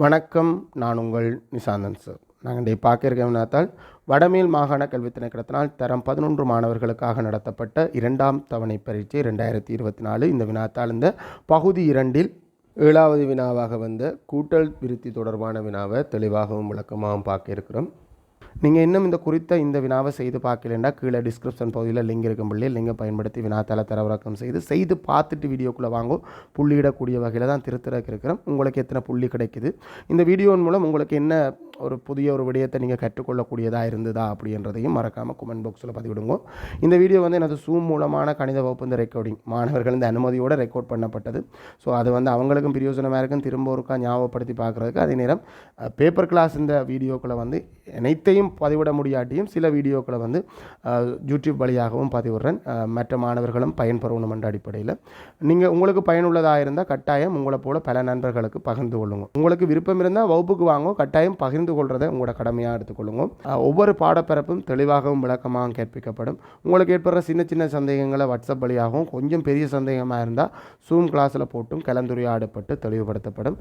வணக்கம். நான் உங்கள் நிசாந்தன் சார். நாங்கள் இன்றைய பார்க்க இருக்க வடமேல் மாகாண கல்வி திணைக்களத்தினால் தரம் பதினொன்று மாணவர்களுக்காக நடத்தப்பட்ட இரண்டாம் தவணை பரீட்சை ரெண்டாயிரத்தி இருபத்தி நாலு. இந்த வினாத்தால் இந்த பகுதி இரண்டில் ஏழாவது வினாவாக வந்த கூட்டல் விருத்தி தொடர்பான வினாவை தெளிவாகவும் விளக்கமாகவும் பார்க்க இருக்கிறோம். நீங்கள் இன்னும் இந்த குறித்த இந்த வினாவை செய்து பார்க்கலண்டா கீழே டிஸ்கிரிப்ஷன் பகுதியில் லிங்க் இருக்கும் பிள்ளை லிங்கை பயன்படுத்தி வினாத்தால தரவிறக்கம் செய்து செய்து பார்த்துட்டு வீடியோக்குள்ளே வாங்கும் புள்ளியிடக்கூடிய வகையில் தான் திருத்தரக்கு இருக்கிறோம். உங்களுக்கு எத்தனை புள்ளி கிடைக்குது? இந்த வீடியோவின் மூலம் உங்களுக்கு என்ன ஒரு புதிய ஒரு விடயத்தை நீங்கள் கற்றுக்கொள்ளக்கூடியதாக இருந்ததா அப்படின்றதையும் மறக்காமல் கமெண்ட் பாக்ஸில் பதிவிடுங்க. இந்த வீடியோ வந்து எனது சூம் மூலமான கணித வகுப்பு இந்த ரெக்கார்டிங் மாணவர்கள் இந்த அனுமதியோடு ரெக்கார்ட் பண்ணப்பட்டது. ஸோ அது வந்து அவங்களுக்கும் பிரயோஜனமாக இருக்கும். திரும்ப ஒருக்கா ஞாபகப்படுத்தி பார்க்குறதுக்கு அதே நேரம் பேப்பர் கிளாஸ் இந்த வீடியோக்களை வந்து அனைத்தையும் பதிவிட முடியாட்டியும் சில வீடியோக்களை வந்து யூடியூப் வழியாகவும் பதிவிடுறேன். மற்ற மாணவர்களும் பயன்பெறணும் என்ற அடிப்படையில். நீங்கள் உங்களுக்கு பயனுள்ளதாக இருந்தால் கட்டாயம் உங்களை போல பல நண்பர்களுக்கு பகிர்ந்து கொள்ளுங்க. உங்களுக்கு விருப்பம் இருந்தால் வகுப்புக்கு வாங்க கட்டாயம் பகிர்ந்து கொள்றதை உங்களோட கடமையாக எடுத்துக்கொள்ளுங்க. ஒவ்வொரு பாடப்பரப்பும் தெளிவாகவும் விளக்கமாகவும் கேட்பிக்கப்படும். உங்களுக்கு ஏற்படுற சின்ன சின்ன சந்தேகங்களை வாட்ஸ்அப் வழியாகவும் கொஞ்சம் பெரிய சந்தேகமாக இருந்தால் ஜூம் கிளாஸில் போட்டும் கலந்துரையாடப்பட்டு தெளிவுபடுத்தப்படும்.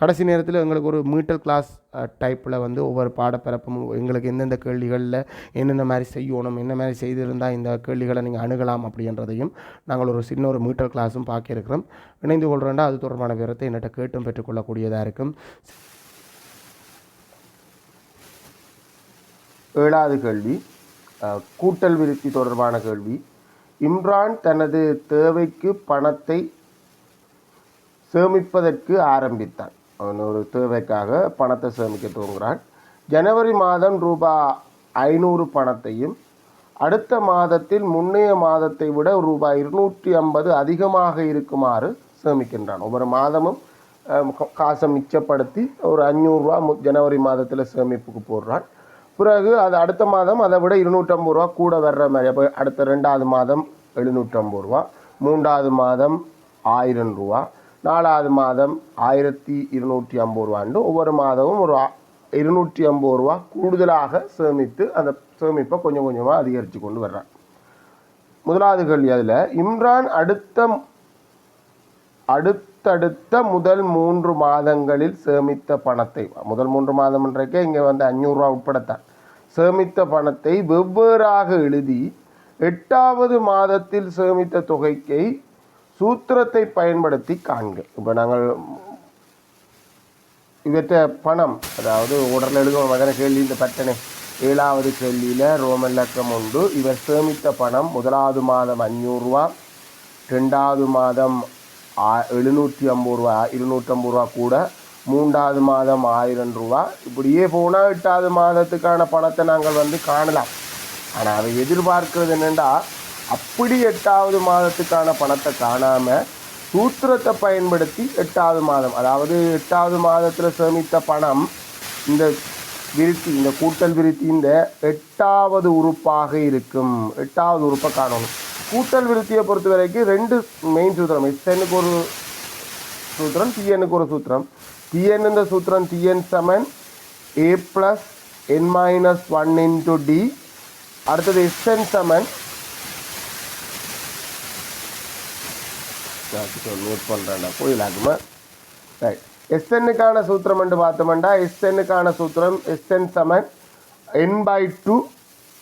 கடைசி நேரத்தில் எங்களுக்கு ஒரு மீட்டல் கிளாஸ் டைப்பில் வந்து ஒவ்வொரு பாடப்பிறப்பும் எங்களுக்கு எந்தெந்த கேள்விகளில் என்னென்ன மாதிரி செய்யணும் என்ன மாதிரி செய்திருந்தால் இந்த கேள்விகளை நீங்கள் அணுகலாம் அப்படின்றதையும் நாங்கள் ஒரு சின்ன ஒரு மீட்டர் கிளாஸும் பார்க்க இருக்கிறோம் இணைந்து கொள்கிறோண்டா அது தொடர்பான விவரத்தை என்னட்ட கேட்டும் பெற்றுக்கொள்ளக்கூடியதாக இருக்கும். ஏழாவது கேள்வி கூட்டல் விருத்தி தொடர்பான கேள்வி. இம்ரான் தனது தேவைக்கு பணத்தை சேமிப்பதற்கு ஆரம்பித்தான் அவன் ஒரு தேவைக்காக பணத்தை சேமிக்க துவங்குகிறான் ஜனவரி மாதம் ரூபாய் ஐநூறு பணத்தையும் அடுத்த மாதத்தில் முன்னைய மாதத்தை விட ரூபாய் இருநூற்றி ஐம்பது அதிகமாக இருக்குமாறு சேமிக்கின்றான். ஒவ்வொரு மாதமும் காசை மிச்சப்படுத்தி ஒரு அஞ்சூறுரூவா ஜனவரி மாதத்தில் சேமிப்புக்கு போடுறான். பிறகு அது அடுத்த மாதம் அதை விட இருநூற்றம்பது ரூபா கூட வர்ற மாதிரி அப்போ அடுத்த ரெண்டாவது மாதம் எழுநூற்றம்பது ரூபா மூன்றாவது மாதம் ஆயிரம் ரூபா நாலாவது மாதம் ஆயிரத்தி இருநூற்றி ஐம்பது ரூபாண்டு ஒவ்வொரு மாதமும் ஒரு இருநூற்றி ஐம்பது ரூபா கூடுதலாக சேமித்து அந்த சேமிப்பை கொஞ்சம் கொஞ்சமாக அதிகரித்து கொண்டு வர்றான் முதலாவது கேள்வி அதில் இம்ரான் அடுத்த அடுத்தடுத்த முதல் மூன்று மாதங்களில் சேமித்த பணத்தை முதல் மூன்று மாதம்ன்றக்கே இங்கே வந்து அஞ்சூறுரூவா உட்படத்தான். சேமித்த பணத்தை வெவ்வேறாக எழுதி எட்டாவது மாதத்தில் சேமித்த தொகைக்கை சூத்திரத்தை பயன்படுத்தி காண்க. இப்போ நாங்கள் இவற்ற பணம் அதாவது உடலில் எழுதும் மகன கேள்வி இந்த பட்டனை. ஏழாவது கேள்வியில் ரோமல்லக்கம் உண்டு. இவர் சேமித்த பணம் முதலாவது மாதம் அஞ்சூறுரூவா ரெண்டாவது மாதம் ஆ எழுநூற்றி ஐம்பது ரூபா இருநூற்றம்பது ரூபா கூட மூன்றாவது மாதம் ஆயிரம் ரூபா. இப்படியே போனால் எட்டாவது மாதத்துக்கான பணத்தை நாங்கள் வந்து காணலாம். ஆனால் அதை எதிர்பார்க்கிறது என்னென்னா அப்படி எட்டாவது மாதத்துக்கான பணத்தை காணாமல் சூத்திரத்தை பயன்படுத்தி எட்டாவது மாதம் அதாவது எட்டாவது மாதத்தில் சேமித்த பணம் இந்த விருத்தி இந்த கூட்டல் விருத்தி இந்த எட்டாவது உறுப்பாக இருக்கும். எட்டாவது உறுப்பை காணணும். கூட்டல் விருத்தியை பொறுத்த வரைக்கும் ரெண்டு மெயின் சூத்திரம். எஸ்என்னுக்கு ஒரு சூத்திரம் டிஎனுக்கு ஒரு சூத்திரம். டிஎன் இந்த சூத்திரம் T N seven A plus N minus one into D அடுத்தது எஸ்என் செவன் நோட் பண்ணுறேன்டா புரியலாக்குமா ரைட் எஸ்என்னுக்கான சூத்திரம் என்று பார்த்தோம்டா. எஸ்என்னுக்கான சூத்திரம் S N Saman N by two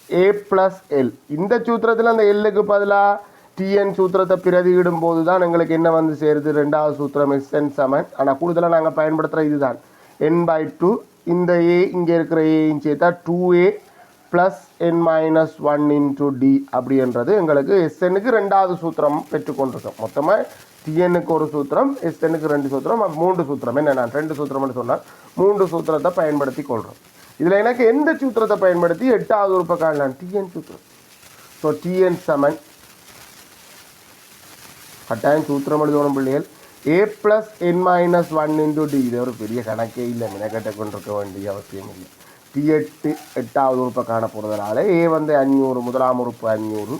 A plus L இந்த சூத்திரத்தில் அந்த எல்லுக்கு பதிலாக டிஎன் சூத்திரத்தை பிரதியிடும் போது தான் எங்களுக்கு என்ன வந்து சேருது? ரெண்டாவது சூத்திரம் எஸ்என் சமன். ஆனால் கூடுதலாக நாங்கள் பயன்படுத்துகிற இதுதான். என் பை டூ இந்த ஏ இங்கே இருக்கிற ஏயும் சேர்த்தா two A plus N minus one into D அப்படின்றது எங்களுக்கு எஸ்என்னுக்கு ரெண்டாவது சூத்திரம் பெற்றுக்கொண்டிருக்கோம். மொத்தமாக டிஎன்னுக்கு ஒரு சூத்திரம் எஸ்என்னுக்கு ரெண்டு சூத்திரம் மூன்று சூத்திரம். என்ன நான் ரெண்டு சூத்திரம்னு சொன்னால் மூன்று சூத்திரத்தை பயன்படுத்தி கொள்கிறோம் இதில் எனக்கு எந்த சூத்திரத்தை பயன்படுத்தி எட்டாவது உறுப்பை காணலாம்? டிஎன் சூத்திரம். ஸோ டிஎன் செவன் கட்டாயம் சூத்திரம் எழுதணும் பிள்ளைகள். A plus N minus one into D இது ஒரு பெரிய கணக்கே இல்லை. மினக்கட்டை கொண்டிருக்க வேண்டிய அவசியம் இல்லை. டி எட்டு எட்டாவது உறுப்பை காணப்படுறதுனால ஏ வந்து அஞ்சூறு முதலாம் உறுப்பு அஞ்சூறு.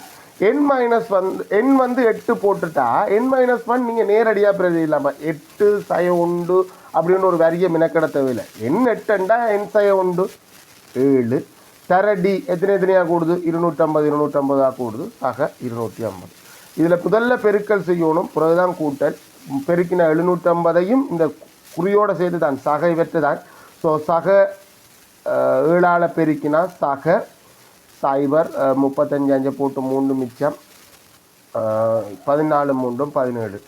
என் மைனஸ் வந்து என் வந்து எட்டு போட்டுட்டா என் மைனஸ் ஒன் நீங்கள் நேரடியாக பிரதி இல்லாமல் எட்டு சய உண்டு அப்படின்னு ஒரு வரிய மினக்கட தேவையில்லை. என் எட்டுண்டா என் சய உண்டு. ஏழு. தரடி எத்தனை எத்தனையாக கூடுது? இருநூற்றம்பது இருநூற்றம்பதாக கூடுது. ஆக இருநூற்றி ஐம்பது இதில் முதல்ல பெருக்கல் செய்யணும். பிறகுதான் கூட்டல். பெருக்கின எழுநூற்றம்பதையும் இந்த குறியோடு சேர்த்து தான் சக இவற்று தான் ஸோ சக ஏழால் பெருக்கினா சக சைபர் முப்பத்தஞ்சு அஞ்சு போட்டு மூன்று மிச்சம் பதினாலு மூன்றும் பதினேழு.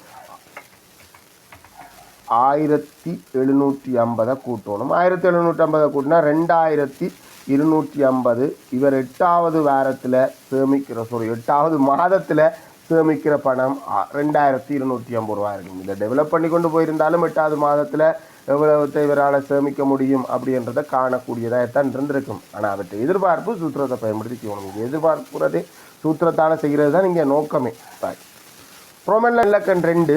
ஆயிரத்தி எழுநூற்றி ஐம்பதை கூட்டணும். ஆயிரத்தி எழுநூற்றி ஐம்பதை கூட்டினா ரெண்டாயிரத்தி இருநூற்றி ஐம்பது. இவர் எட்டாவது வாரத்தில் சேமிக்கிற சாரி எட்டாவது மாதத்தில் சேமிக்கிற பணம் ரெண்டாயிரத்தி இருநூற்றி ஐம்பது ரூபா இருக்கும். இதை டெவலப் பண்ணி கொண்டு போயிருந்தாலும் எட்டாவது மாதத்தில் எவ்வளவு இவரால் சேமிக்க முடியும் அப்படின்றத காணக்கூடியதாகத்தான் இருந்திருக்கும். ஆனால் அவற்றை எதிர்பார்ப்பு சூத்திரத்தை பயன்படுத்தி செய்யணும் இங்கே சூத்திரத்தால் செய்கிறது தான் இங்கே நோக்கமே. Right. ரோமன் இலக்கன் ரெண்டு.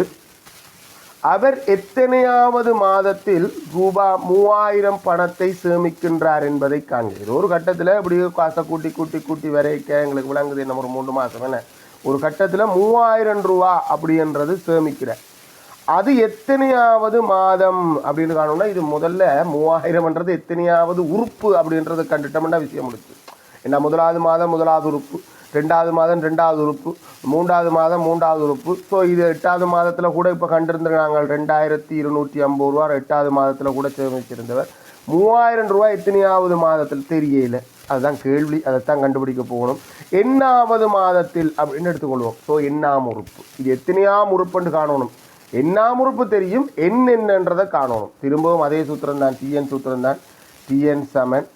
அவர் எத்தனையாவது மாதத்தில் ரூபா மூவாயிரம் பணத்தை சேமிக்கின்றார் என்பதை காண்கிறது ஒரு கட்டத்தில் இப்படி காசை கூட்டி கூட்டி கூட்டி வரைக்க எங்களுக்கு விளங்குது. என்ன ஒரு மூணு மாதம் என்ன? ஒரு கட்டத்தில் மூவாயிரம் ரூபா அப்படின்றது சேமிக்கிற. அது எத்தனையாவது மாதம் அப்படின்னு காணோம்னா இது முதல்ல மூவாயிரம்ன்றது எத்தனையாவது உறுப்பு அப்படின்றத கண்டுட்டோம்னா விஷயம் முடிச்சு என்ன முதலாவது மாதம் முதலாவது உறுப்பு ரெண்டாவது மாதம் ரெண்டாவது உறுப்பு மூன்றாவது மாதம் மூன்றாவது உறுப்பு. ஸோ இது எட்டாவது மாதத்தில் கூட இப்போ கண்டிருந்தாங்க ரெண்டாயிரத்தி இருநூற்றி ஐம்பது ரூபா எட்டாவது மாதத்தில் கூட சேமிச்சிருந்தவர். மூவாயிரம் ரூபாய் எத்தனையாவது மாதத்தில் தெரியல. அதுதான் கேள்வி அதைத்தான் கண்டுபிடிக்க போகணும். எண்ணாவது மாதத்தில் அப்படின்னு எடுத்துக்கொள்வோம்? ஸோ எண்ணாம் உறுப்பு இது எத்தனையாம் உறுப்புன்னு காணணும். எண்ணாம் உறுப்பு தெரியும் எண் என்னன்றதை காணணும். திரும்பவும் அதே சூத்திரம் தான் டிஎன் சூத்திரம் தான் T N seven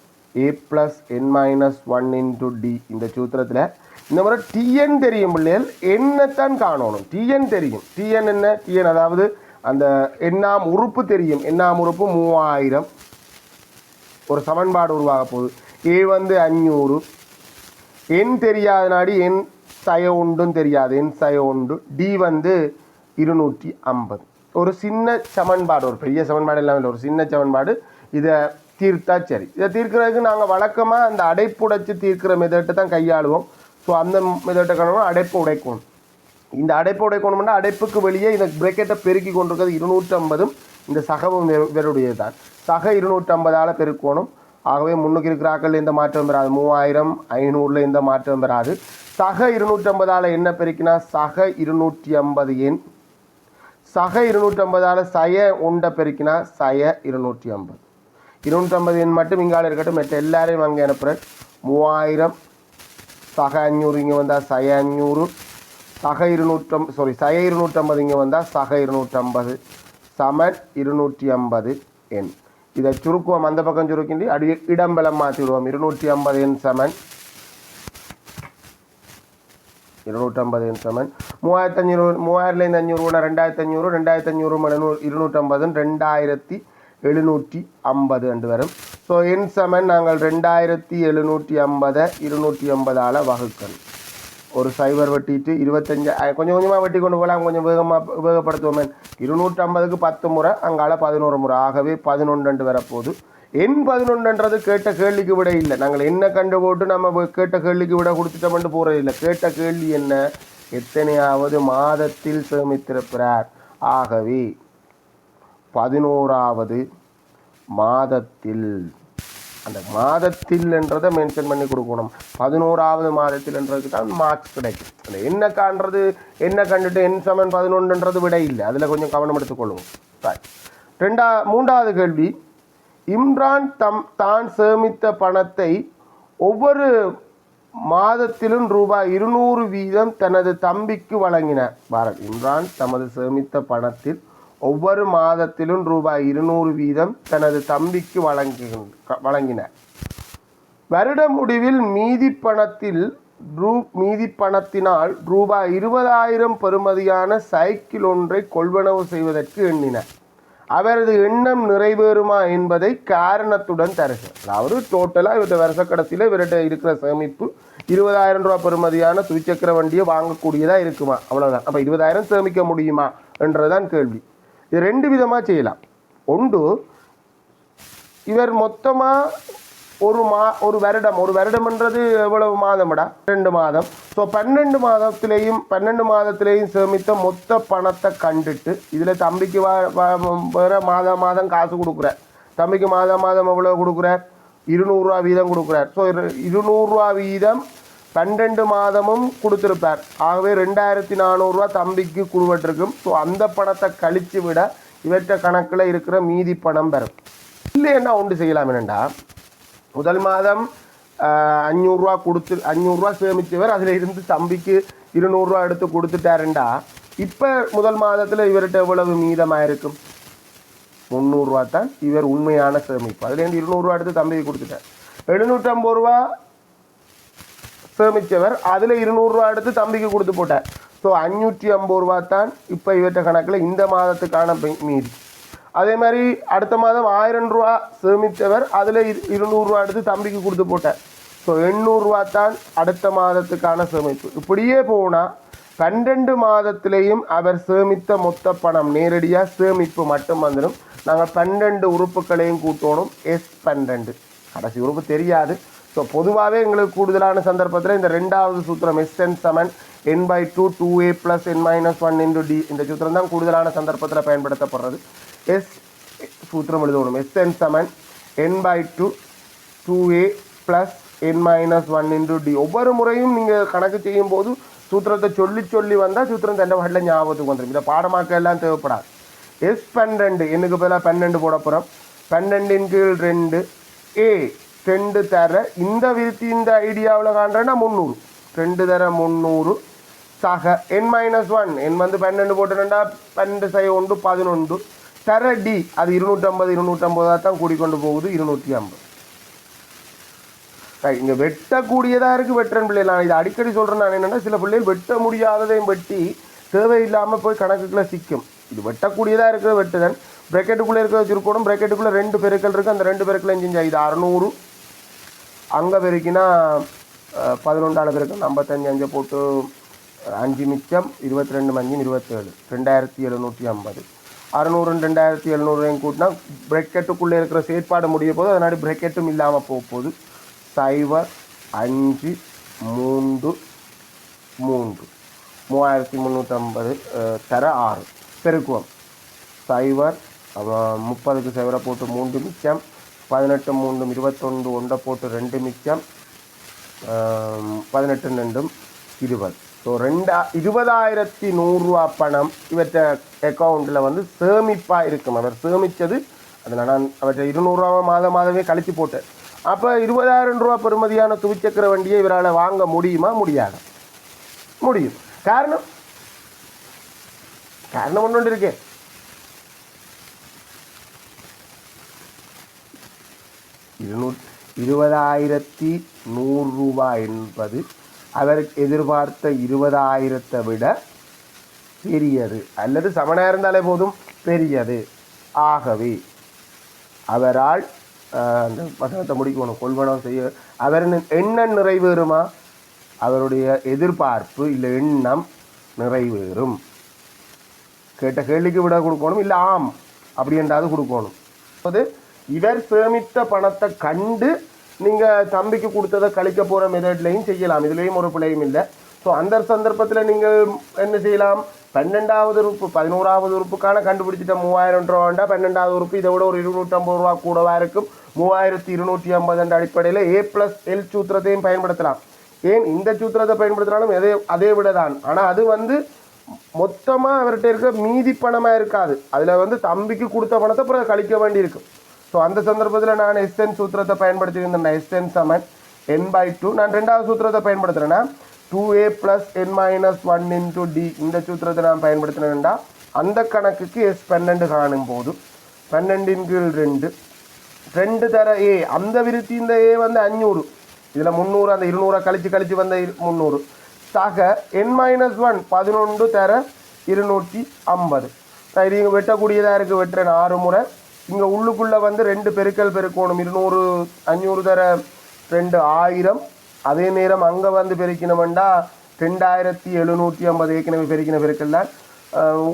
A plus N minus one into D இந்த சூத்திரத்தில் இந்த முறை டிஎன் தெரியும் பிள்ளைகள் என்னத்தான் காணணும். டிஎன் தெரியும். டிஎன் என்ன? டிஎன் அதாவது அந்த எண்ணாம் உறுப்பு தெரியும். எண்ணாம் உறுப்பு மூவாயிரம். ஒரு சமன்பாடு உருவாக போகுது. ஏ வந்து அஞ்சூறு எண் தெரியாத நாடி எண் சய உண்டும் தெரியாது. எண் சய உண்டு டி வந்து இருநூற்றி ஐம்பது. ஒரு சின்ன சமன்பாடு ஒரு பெரிய சமன்பாடு இல்லாமல் இல்லை. ஒரு சின்ன சமன்பாடு. இதை தீர்த்தா சரி. இதை தீர்க்கிறதுக்கு நாங்கள் வழக்கமாக அந்த அடைப்புடைச்சு தீர்க்கிற மெதட்டை தான் கையாளுவோம். ஸோ அந்த மெதட்டை கணவன் அடைப்பு உடைக்கணும். இந்த அடைப்பு உடைக்கணும்னா அடைப்புக்கு வெளியே இந்த பிரேக்கெட்டை பெருக்கி கொண்டிருக்கிறது இருநூற்றம்பதும் இந்த சகவும் வேறு தான் சக இருநூற்றம்பதால் பெருக்கணும். ஆகவே முன்னுக்கு இருக்கிற ஆக்கள் எந்த மாற்றம் பெறாது. மூவாயிரம் ஐநூறில் எந்த மாற்றம் பெறாது. சக இருநூற்றம்பதால் என்ன பெருக்கினா சக இருநூற்றி ஐம்பது எண். சக இருநூற்றம்பதால் சய உண்டை பெருக்கினா சய இருநூற்றி ஐம்பது இருநூற்றம்பது எண் மட்டும் இங்கால இருக்கட்டும். மற்ற எல்லாரையும் அங்கே அனுப்புகிறேன் மூவாயிரம் சக அஞ்சூறு இங்கே வந்தால் சய அஞ்சூறு சக இருநூற்றம் சாரி சய இருநூற்றம்பது இங்கே வந்தால் சக இருநூற்றம்பது. சமன் இருநூற்றி ஐம்பது எண். இதை சுருக்குவோம். அந்த பக்கம் சுருக்கிண்டி அடி இடம்பலம் மாற்றி விடுவோம். இருநூற்றி ஐம்பது எண் சமன். இருநூற்றம்பது எண் சமன். மூவாயிரத்தி அஞ்சூறு மூவாயிரத்துலேருந்து அஞ்சூறு கூட ரெண்டாயிரத்தி அஞ்சூறு ரெண்டாயிரத்தி அஞ்சூறு மணநூறு இருநூற்றம்பது ரெண்டாயிரத்தி எழுநூற்றி ஐம்பது ரெண்டு வரும். ஸோ என் சமன் நாங்கள் ரெண்டாயிரத்தி எழுநூற்றி ஐம்பதை இருநூற்றி ஐம்பதால் வகுக்கணும். ஒரு சைபர் வெட்டிட்டு இருபத்தஞ்சு கொஞ்சம் கொஞ்சமாக வெட்டி கொண்டு போகலாம். கொஞ்சம் வேகமாக வேகப்படுத்துவோமே. இருநூற்றம்பதுக்கு பத்து முறை அங்கால பதினோரு முறை. ஆகவே பதினொன்று வரப்போகுது. எண் பதினொன்றுன்றது கேட்ட கேள்விக்கு விட இல்லை. நாங்கள் என்ன கண்டு போட்டு நம்ம கேட்ட கேள்விக்கு விட கொடுத்துட்டோம்னு போகிறது இல்லை. கேட்ட கேள்வி என்ன? எத்தனையாவது மாதத்தில் சேமித்திருக்கிறார். ஆகவே பதினோராவது மாதத்தில் அந்த மாதத்தில் என்றதை மென்ஷன் பண்ணி கொடுக்கணும். பதினோராவது மாதத்தில் என்றதுக்கு தான் மார்க்ஸ் கிடைக்கும். அந்த என்ன காண்றது என்ன கண்டுட்டு என் சமன் பதினொன்றுன்றது விட இல்லை. அதில் கொஞ்சம் கவனம் எடுத்துக்கொள்ளுவோம் Right. ரெண்டா மூன்றாவது கேள்வி. இம்ரான் தம் தான் சேமித்த பணத்தை ஒவ்வொரு மாதத்திலும் ரூபாய் இருநூறு வீதம் தனது தம்பிக்கு வழங்கினார். பாரத் இம்ரான் தமது சேமித்த பணத்தில் ஒவ்வொரு மாதத்திலும் ரூபாய் இருநூறு வீதம் தனது தம்பிக்கு வழங்கி வழங்கினார் வருட முடிவில் மீதி பணத்தில் ரூ மீதி பணத்தினால் ரூபாய் இருபதாயிரம் பெறுமதியான சைக்கிள் ஒன்றை கொள்வனவு செய்வதற்கு எண்ணினார் அவரது எண்ணம் நிறைவேறுமா என்பதை காரணத்துடன் தருக. அதாவது டோட்டலாக இவர்கிட்ட வருஷ கடைசியில் இவர்கிட்ட இருக்கிற சேமிப்பு இருபதாயிரம் ரூபா பெறுமதியான துவிச்சக்கர வண்டியை வாங்கக்கூடியதாக இருக்குமா? அவ்வளோதான் அப்போ இருபதாயிரம் சேமிக்க முடியுமா? என்றதான் கேள்வி. இது ரெண்டு விதமாக செய்யலாம். ஒன்று இவர் மொத்தமாக ஒரு மா ஒரு வருடம். ஒரு வருடம்ன்றது எவ்வளவு மாதம்டா? ரெண்டு மாதம். ஸோ பன்னெண்டு மாதத்திலையும் பன்னெண்டு மாதத்திலையும் சேமித்த மொத்த பணத்தை கண்டுட்டு இதில் தம்பிக்கு வேறு வேற மாதம் மாதம் காசு கொடுக்குறார் தம்பிக்கு மாதம் மாதம் எவ்வளோ கொடுக்குறார் இருநூறுவா வீதம் கொடுக்குறார். ஸோ இருநூறுவா வீதம் பன்னெண்டு மாதமும் கொடுத்துருப்பார். ஆகவே ரெண்டாயிரத்தி நானூறுரூவா தம்பிக்கு குழுவட்டிருக்கும் ஸோ அந்த பணத்தை கழித்து விட இவற்ற கணக்கில் இருக்கிற மீதி பணம் பெறும் இல்லைன்னா ஒன்று செய்யலாம் என்னண்டா? முதல் மாதம் அஞ்சூறுரூவா கொடுத்து அஞ்சூறுரூவா சேமித்தவர் அதில் இருந்து தம்பிக்கு இருநூறுவா எடுத்து கொடுத்துட்டாருண்டா. இப்போ முதல் மாதத்தில் இவர்கிட்ட எவ்வளவு மீதமாக இருக்கும் முந்நூறுரூவா தான் இவர் உண்மையான சேமிப்பு. அதுலேருந்து இருநூறுவா எடுத்து தம்பிக்கு கொடுத்துட்டார். எழுநூற்றம்பது ரூபா சேமித்தவர். அதில் இருநூறுரூவா எடுத்து தம்பிக்கு கொடுத்து போட்டார். ஸோ அஞ்சூற்றி ஐம்பது ரூபா தான் இப்போ இவற்ற கணக்கில் இந்த மாதத்துக்கான பெ- மீதி. அதே மாதிரி அடுத்த மாதம் ஆயிரம் ரூபா சேமித்தவர். அதில் இருநூறுரூவா எடுத்து தம்பிக்கு கொடுத்து போட்டார். ஸோ எண்ணூறுரூவா தான் அடுத்த மாதத்துக்கான சேமிப்பு. இப்படியே போனால் பன்னெண்டு மாதத்திலேயும் அவர் சேமித்த மொத்த பணம் நேரடியாக சேமிப்பு மட்டும் வந்துடும் நாங்கள் பன்னெண்டு உறுப்புகளையும் கூட்டணும். எஸ் பன்னெண்டு கடைசி உறுப்பு தெரியாது. ஸோ பொதுவாகவே எங்களுக்கு கூடுதலான சந்தர்ப்பத்தில் இந்த ரெண்டாவது சூத்திரம் S N seven N by two two A plus N minus one into D இந்த சூத்திரம் தான் கூடுதலான சந்தர்ப்பத்தில் பயன்படுத்தப்படுறது. எஸ் சூத்திரம் எழுதணும். S N seven N by two two A plus N minus one into D ஒவ்வொரு முறையும் நீங்கள் கணக்கு செய்யும் போது சூத்திரத்தை சொல்லி சொல்லி வந்தால் சூத்திரம் தண்டை வட்டில் ஞாபகத்துக்கு வந்துடும் இதை பாடமாக்க எல்லாம் தேவைப்படாது. எஸ் பன்னெண்டு என்னுக்கு பதிலாக பன்னெண்டு போட போகிறோம் பன்னெண்டின் கீழ் ரெண்டு ஏ ரெண்டு தர. இந்த விருத்தி இந்த ஐடியாவில் காண்றேன்னா முந்நூறு. ரெண்டு தர முந்நூறு. சக என் மைனஸ் ஒன் என் வந்து பன்னெண்டு போட்டுனா பன்னெண்டு சை ஒன்று பதினொன்று. தர டி அது இருநூற்றம்பது இருநூற்றம்பதாக தான் கூடிக்கொண்டு போகுது இருநூற்றி ஐம்பது. இங்கே வெட்டக்கூடியதாக இருக்குது வெட்டுறன் பிள்ளைகள். நான் இதை அடிக்கடி சொல்கிறேன் நான் என்னென்னா சில பிள்ளைகள் வெட்ட முடியாததையும் வெட்டி தேவையில்லாமல் போய் கணக்குக்குள்ளே சிக்கும். இது வெட்டக்கூடியதாக இருக்கிற வெட்டுதன் ப்ரெக்கெட்டுக்குள்ளே இருக்கிற வச்சுருக்கணும் ப்ரெக்கெட்டுக்குள்ளே ரெண்டு பெருக்கள் இருக்குது அந்த ரெண்டு பெருக்கில் செஞ்சா இது அறநூறு. அங்கே பெருக்கினா அஹ், பதினொன்றால பெருக்கம் ஐம்பத்தஞ்சு அஞ்சை போட்டு அஞ்சு மிச்சம் இருபத்தி ரெண்டு மஞ்சள் இருபத்தேழு. ரெண்டாயிரத்தி எழுநூற்றி ஐம்பது. அறநூறு ரெண்டாயிரத்தி எழுநூறுவையும் கூட்டினா ப்ரெக்கெட்டுக்குள்ளே இருக்கிற செயற்பாடு முடிய போது அதனால ப்ரெக்கெட்டும் இல்லாமல் போக போகுது சைவர் அஞ்சு மூன்று மூன்று. மூவாயிரத்தி முந்நூற்றம்பது தர ஆறு. பெருக்குவம். சைவர் முப்பதுக்கு சைவரை போட்டு மூன்று மிச்சம் பதினெட்டு மூன்றும் இருபத்தொன்று ஒன்றை போட்டு ரெண்டு மிச்சம் பதினெட்டு ரெண்டும் இருபது. ஸோ ரெண்டா இருபதாயிரத்தி நூறுரூவா பணம் இவற்றை அக்கௌண்ட்டில் வந்து சேமிப்பாக இருக்கும். அவர் சேமித்தது அதில் நான் அவற்றை இருநூறுவா மாதம் மாதமே கழித்து போட்டேன். அப்போ இருபதாயிரம் ரூபா பெறுமதியான துவிச்சக்கர வண்டியை இவரால் வாங்க முடியுமா? முடியாது. முடியும். காரணம்? காரணம் ஒன்று இருக்கே. இருநூ இருபதாயிரத்தி நூறு ரூபாய் என்பது அவர் எதிர்பார்த்த இருபதாயிரத்தை விட பெரியது. அல்லது சமனாக இருந்தாலே போதும் பெரியது. ஆகவே அவரால் அந்த வசனத்தை முடிக்கணும். கொள்வனம் செய்ய அவர் எண்ணம் நிறைவேறுமா? அவருடைய எதிர்பார்ப்பு இல்லை எண்ணம் நிறைவேறும். கேட்ட கேள்விக்கு விட கொடுக்கணும். இல்லை ஆம் அப்படி என்றாவது கொடுக்கணும். அது இவர் சேமித்த பணத்தை கண்டு நீங்கள் தம்பிக்கு கொடுத்ததை கழிக்க போகிற மெதட்லையும் செய்யலாம். இதுலேயும் ஒரு பிழையும் இல்லை. ஸோ அந்த சந்தர்ப்பத்தில் நீங்கள் என்ன செய்யலாம்? பன்னெண்டாவது உறுப்பு பதினோராவது உறுப்புக்கான கண்டுபிடிச்சிட்ட மூவாயிரம் ரூபாண்டா? பன்னெண்டாவது உறுப்பு இதை விட ஒரு இருநூற்றம்பது ரூபா கூடவா இருக்கும்? மூவாயிரத்தி இருநூற்றி ஐம்பது என்ற அடிப்படையில் ஏ ப்ளஸ் எல் சூத்திரத்தையும் பயன்படுத்தலாம். ஏன் இந்த சூத்திரத்தை பயன்படுத்தினாலும் அதே அதே விட தான். ஆனால் அது வந்து மொத்தமாக அவர்கிட்ட இருக்க மீதி பணமாக இருக்காது. அதில் வந்து தம்பிக்கு கொடுத்த பணத்தை அப்புறம் கழிக்க வேண்டியிருக்கும் ஸோ அந்த சந்தர்ப்பத்தில் நான் எஸ்என் சூத்திரத்தை பயன்படுத்தியிருந்தேன். எஸ்என் சமன் என் பை டூ நான் ரெண்டாவது சூத்திரத்தை பயன்படுத்துகிறேன்னா two A plus N minus one into D இந்த சூத்திரத்தை நான் பயன்படுத்தினேன்டா. அந்த கணக்குக்கு எஸ் பன்னெண்டு காணும் போது பன்னெண்டின் கீழ் ரெண்டு. ரெண்டு தர ஏ அந்த விருத்தி இந்த ஏ வந்து அஞ்சூறு இதில் முந்நூறு அந்த இருநூறை கழித்து கழித்து வந்த இரு- முந்நூறு. சக என் மைனஸ் ஒன் பதினொன்று தர இருநூற்றி ஐம்பது. இது இங்கே வெட்டக்கூடியதாக இருக்குது வெட்டுறேன். ஆறு முறை. இங்கே உள்ளுக்குள்ளே வந்து ரெண்டு பெருக்கல் பெருக்கணும். இருநூறு அஞ்சூறு தர ரெண்டு ஆயிரம். அதே நேரம் அங்கே வந்து பெருக்கினோம்டா ரெண்டாயிரத்தி எழுநூற்றி ஐம்பது. ஏற்கனவே பெருக்கின பெருக்கல் தான்.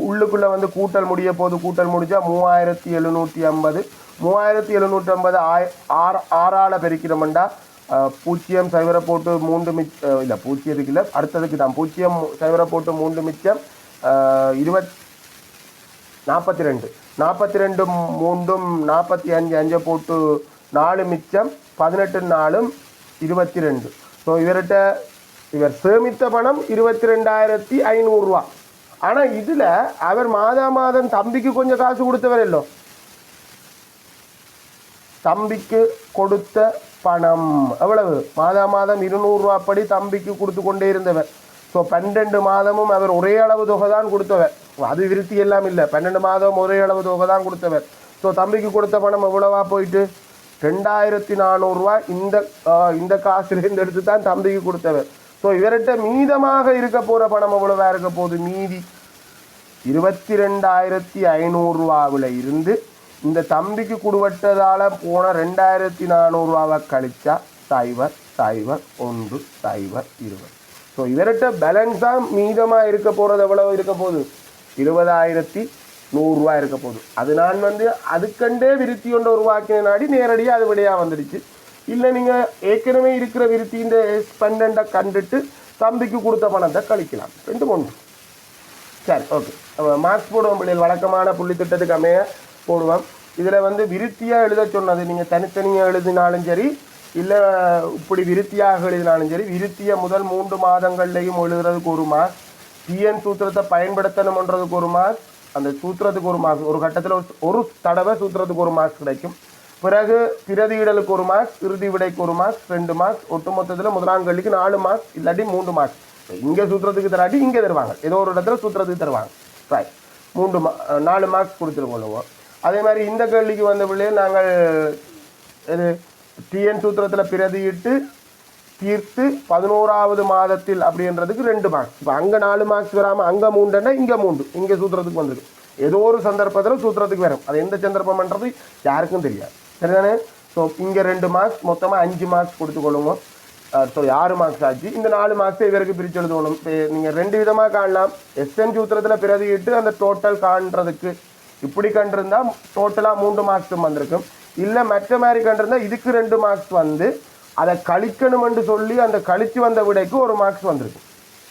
உள்ளுக்குள்ளே வந்து கூட்டல் முடிய போது கூட்டல் முடிஞ்சால் மூவாயிரத்தி எழுநூற்றி ஐம்பது. மூவாயிரத்தி எழுநூற்றி ஐம்பது ஆய் ஆறு ஆறால் பெருக்கிறோம்டா பூச்சியம் பூஜ்ஜியம் சைவரை போட்டு மூன்று மிச் இல்லை பூச்சியத்துக்கு இல்லை அடுத்ததுக்கு தான். பூஜ்ஜியம் சைவரை போட்டு மூன்று மிச்சம் இருபத் நாற்பத்தி ரெண்டு. நாற்பத்தி ரெண்டு மூன்றும் நாற்பத்தி அஞ்சு அஞ்சை போட்டு நாலு மிச்சம் பதினெட்டு நாலும் இருபத்தி ரெண்டு ஸோ இவர்கிட்ட இவர் சேமித்த பணம் இருபத்தி ரெண்டாயிரத்தி ஐநூறுரூவா ஆனால் இதில் அவர் மாதா மாதம் தம்பிக்கு கொஞ்சம் காசு கொடுத்தவர் இல்லோ. தம்பிக்கு கொடுத்த பணம். எவ்வளவு? மாதா மாதம் இருநூறுரூவா படி தம்பிக்கு கொடுத்து கொண்டே இருந்தவர். ஸோ பன்னெண்டு மாதமும் அவர் ஒரே அளவு தொகை தான் கொடுத்தவர். அது விருத்தி எல்லாம் இல்லை. பன்னெண்டு மாதம் ஒரே அளவு தொகை தான் கொடுத்தவர். ஸோ தம்பிக்கு கொடுத்த பணம் எவ்வளவா போயிட்டு? ரெண்டாயிரத்தி நானூறுரூவா இந்த இந்த காசுலேருந்து எடுத்து தான் தம்பிக்கு கொடுத்தவர். ஸோ இவர்கிட்ட மீதமாக இருக்க போகிற பணம் எவ்வளவா இருக்க போகுது? மீதி இருபத்தி ரெண்டாயிரத்தி ஐநூறுரூவாவில் இருந்து இந்த தம்பிக்கு குடுவட்டதால் போன ரெண்டாயிரத்தி நானூறுரூவாவை கழிச்சா சைவர் சைவர் ஒன்று சைவர் இருபது. ஸோ இவர்கிட்ட பேலன்ஸ் தான் மீதமாக இருக்க போகிறது எவ்வளவு இருக்க போகுது? இருபதாயிரத்தி நூறுரூவா இருக்க போகுது. அது நான் வந்து அதுக்கண்டே விருத்தி ஒன்று உருவாக்கின நாடி நேரடியாக அது வழியாக வந்துடுச்சு. இல்லை நீங்கள் ஏற்கனவே இருக்கிற விருத்தியின் ஸ்பெண்டை கண்டுட்டு தம்பிக்கு கொடுத்த பணத்தை கழிக்கலாம். ரெண்டு ஒன்று சரி ஓகே மார்க்ஸ் போடுவோம் பிள்ளைகள். வழக்கமான புள்ளி திட்டத்துக்கு அமைய போடுவோம். இதில் வந்து விருத்தியாக எழுத சொன்னது. நீங்கள் தனித்தனியாக எழுதினாலும் சரி இல்லை இப்படி விருத்தியாக எழுதினாலும் சரி விருத்தியை முதல் மூன்று மாதங்கள்லையும் எழுதுறதுக்கு ஒரு மார்க் டிஎன் சூத்திரத்தை பயன்படுத்தணும்ன்றதுக்கு ஒரு மார்க் அந்த சூத்திரத்துக்கு ஒரு மார்க் ஒரு கட்டத்தில் ஒரு ஒரு தடவை சூத்திரத்துக்கு ஒரு மார்க் கிடைக்கும். பிறகு பிரதியிடலுக்கு ஒரு மார்க்ஸ் இறுதி விடைக்கு ஒரு மார்க்ஸ் ரெண்டு மார்க்ஸ் ஒட்டுமொத்தத்தில் முதலாங்கல்லிக்கு நாலு மார்க்ஸ் இல்லாட்டி மூன்று மார்க்ஸ் இங்கே சூத்திரத்துக்கு தராட்டி இங்கே தருவாங்க. ஏதோ ஒரு இடத்துல சூத்திரத்துக்கு தருவாங்க. ரைட் மூன்று மா நாலு மார்க்ஸ் கொடுத்துருக்கோம் அதே மாதிரி இந்த கேள்விக்கு வந்த பிள்ளையே நாங்கள் இது டிஎன் சூத்திரத்தில் பிரதியிட்டு தீர்த்து பதினோராவது மாதத்தில் அப்படின்றதுக்கு ரெண்டு மார்க்ஸ் இப்போ அங்கே நாலு மார்க்ஸ் வராமல் அங்கே மூண்டுன்னா இங்கே மூண்டு இங்கே சூத்திரத்துக்கு வந்துடும் ஏதோ ஒரு சந்தர்ப்பத்தில் சூத்திரத்துக்கு வரும். அது எந்த சந்தர்ப்பம்ன்றது யாருக்கும் தெரியாது. சரிதானே? ஸோ இங்கே ரெண்டு மார்க்ஸ் மொத்தமாக அஞ்சு மார்க்ஸ் கொடுத்துக்கொள்ளுங்க ஸோ ஆறு மார்க்ஸ் ஆச்சு. இந்த நாலு மார்க்ஸை இவருக்கு பிரித்து எழுதணும். நீங்கள் ரெண்டு விதமாக காணலாம். எஸ்என் சூத்திரத்தில் பிரதியிட்டு அந்த டோட்டல் காண்றதுக்கு இப்படி கண்டிருந்தால் டோட்டலாக மூன்று மார்க்ஸும் வந்திருக்கும். இல்லை மற்ற மாதிரி கண்டிருந்தால் இதுக்கு ரெண்டு மார்க்ஸ் வந்து அதை கழிக்கணுமென்று சொல்லி அந்த கழித்து வந்த விடைக்கு ஒரு மார்க்ஸ் வந்திருக்கும்.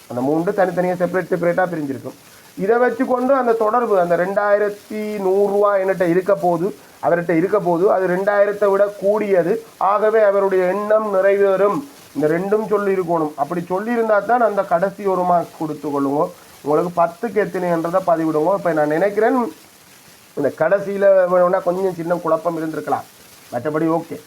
அந்த மூன்று தனித்தனியாக செப்பரேட் செப்பரேட்டாக பிரிஞ்சிருக்கும். இதை வச்சு கொண்டு அந்த தொடர்பு அந்த ரெண்டாயிரத்தி நூறுரூவா என்கிட்ட இருக்க போது அவர்கிட்ட இருக்க போது அது ரெண்டாயிரத்தை விட கூடியது. ஆகவே அவருடைய எண்ணம் நிறைவேறும். இந்த ரெண்டும் சொல்லி இருக்கணும் அப்படி சொல்லியிருந்தா தான் அந்த கடைசி ஒரு மார்க்ஸ் கொடுத்து கொள்ளுங்க. உங்களுக்கு பத்துக்கு எத்தனைன்றதை பதிவிடுவோம் இப்போ நான் நினைக்கிறேன் இந்த கடைசியில் வேணும்னா கொஞ்சம் சின்ன குழப்பம் இருந்திருக்கலாம். மற்றபடி ஓகே.